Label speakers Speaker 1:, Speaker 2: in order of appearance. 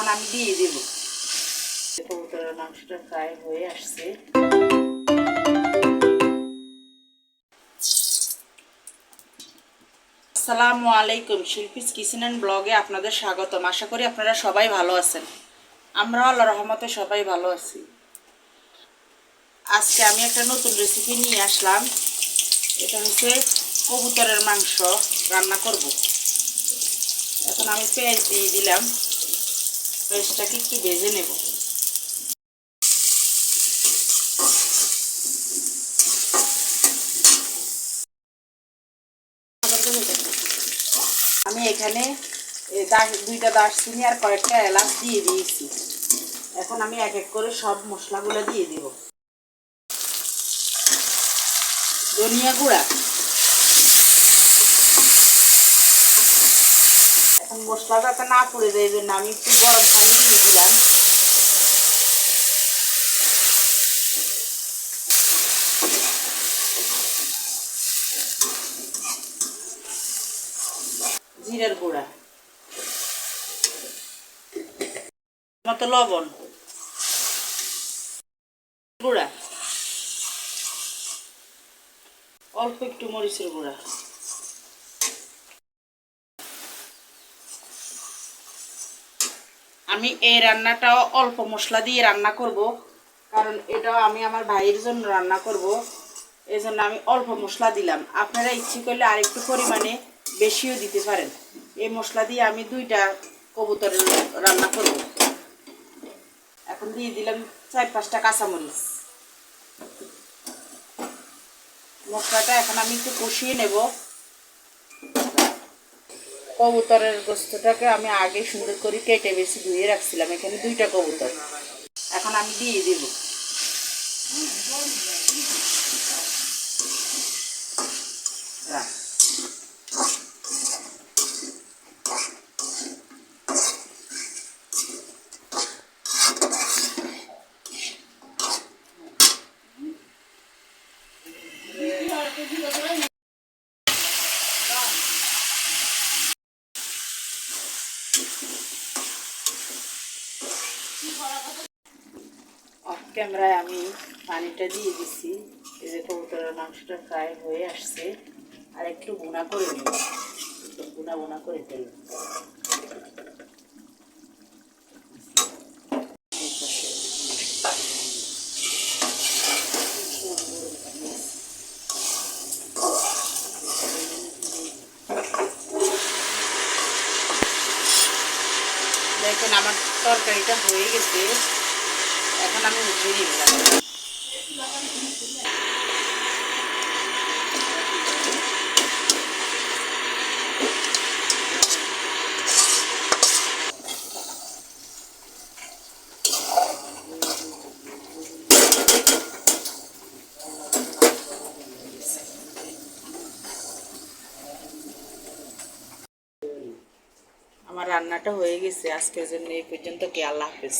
Speaker 1: এখন আমি দিয়ে দেব। কবুতরের মাংসটা ফ্রাই হয়ে আসছে। আসসালামু আলাইকুম শিল্পীস কিচেন অ্যান্ড ব্লগে আপনাদের স্বাগতম। আশা করি আপনারা সবাই ভালো আছেন। আমরা আল্লাহ রহমতে সবাই ভালো আছি। আজকে আমি একটা নতুন রেসিপি নিয়ে আসলাম। এটা হচ্ছে কবুতরের মাংস রান্না করব। এখন আমি পেঁয়াজ দিয়ে দিলাম। পেঁয়াজটাকে একটু ভেজে নেব? আমি এখানে দুইটা দারচিনি আর কয়েকটা এলাচ দিয়ে দিয়েছি। এখন আমি এক এক করে সব মশলাগুলো দিয়ে দিব। ধনিয়া গুঁড়া। এখন মশলাটা যাতে না পড়ে এই জন্য আমি একটু গরম পানি দিয়ে দিলাম। জিরের গুঁড়া। মতো লবণ। গুঁড়া। অল্প একটু মরিচের গুঁড়া। আমি এই রান্নাটাও অল্প মশলা দিয়ে রান্না করব, কারণ এটাও আমি আমার ভাইয়ের জন্য রান্না করব। এই জন্য আমি অল্প মশলা দিলাম। আপনারা ইচ্ছে করলে আরেকটু পরিমাণে বেশিও দিতে পারেন। এই মশলা দিয়ে আমি দুইটা কবুতরের রান্না করব। এখন দিয়ে দিলাম চার পাঁচটা কাঁচামরিচ। মশলাটা এখন আমি একটু কষিয়ে নেব। কবুতরের গোস্তটাকে আমি আগে সুন্দর করে কেটে বেশি ধুয়ে রাখছিলাম। এখানে দুইটা কবুতর। এখন আমি দিয়ে দেব। রাখ। অফ ক্যামেরায় আমি পানিটা দিয়ে দিচ্ছি এই যে কবুতরের মাংসটা ফ্রাই হয়ে আসছে। আর একটু গুণা করে নেব। গুণা গুণা করে ফেলব। দেখেন, আমার তরকারিটা হয়ে গেছে। এখন আমি উঠিয়ে আমার রান্নাটা হয়ে গেছে আজকের জন্য এই পর্যন্ত কি আল্লাহ হাফেজ।